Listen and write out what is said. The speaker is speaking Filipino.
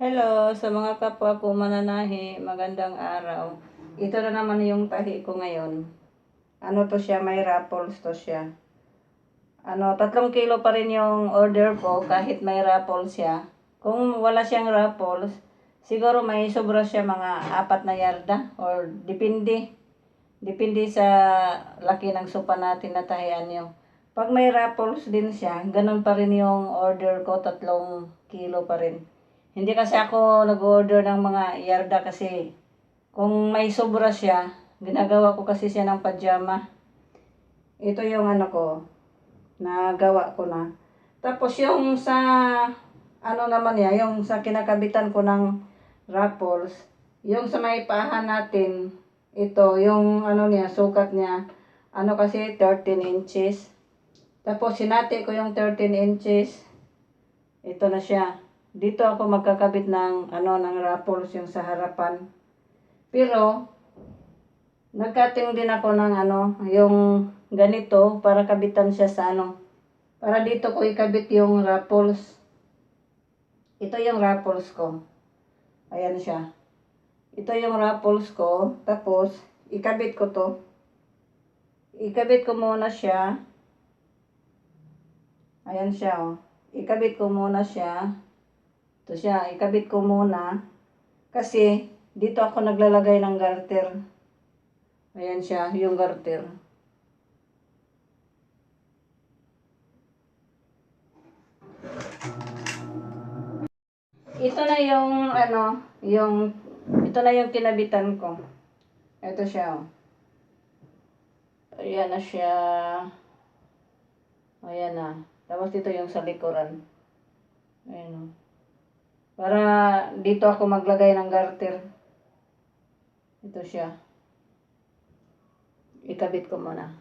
Hello sa mga kapwa ko mananahi, magandang araw. Ito na naman yung tahi ko ngayon. Ano to siya, may raffles to siya. Ano, tatlong kilo pa rin yung order ko kahit may raffles siya. Kung wala siyang raffles, siguro may sobra siya mga apat na yarda or depende. Depende sa laki ng sopa natin na tahian nyo. Pag may raffles din siya, ganun pa rin yung order ko, tatlong kilo pa rin. Hindi kasi ako nag-order ng mga yarda kasi kung may sobra siya, ginagawa ko kasi siya ng pajama. Ito yung ano ko, nagawa ko na. Tapos yung sa, ano naman ya, yung sa kinakabitan ko ng raffles, yung sa may pahan natin, ito, yung ano niya, sukat niya, ano kasi 13 inches. Tapos sinati ko yung 13 inches. Ito na siya. Dito ako magkakabit ng ano ng raffles yung sa harapan. Pero nagkating din ako ng ano, yung ganito para kabitan siya sa ano. Para dito ko ikabit yung raffles. Ito yung raffles ko. Ayan siya. Ito yung raffles ko. Tapos, ikabit ko to. Ikabit ko muna siya. Ayan siya, oh. Ikabit ko muna siya. Ito siya, ikabit ko muna. Kasi, dito ako naglalagay ng garter. Ayan siya, yung garter. Ito na yung, ano, yung, ito na yung kinabitan ko. Ito siya, oh. Ayan na siya. Ayan na. Tapos dito yung sa likuran. Ayan o. Para dito ako maglagay ng garter. Ito siya. Ikabit ko muna.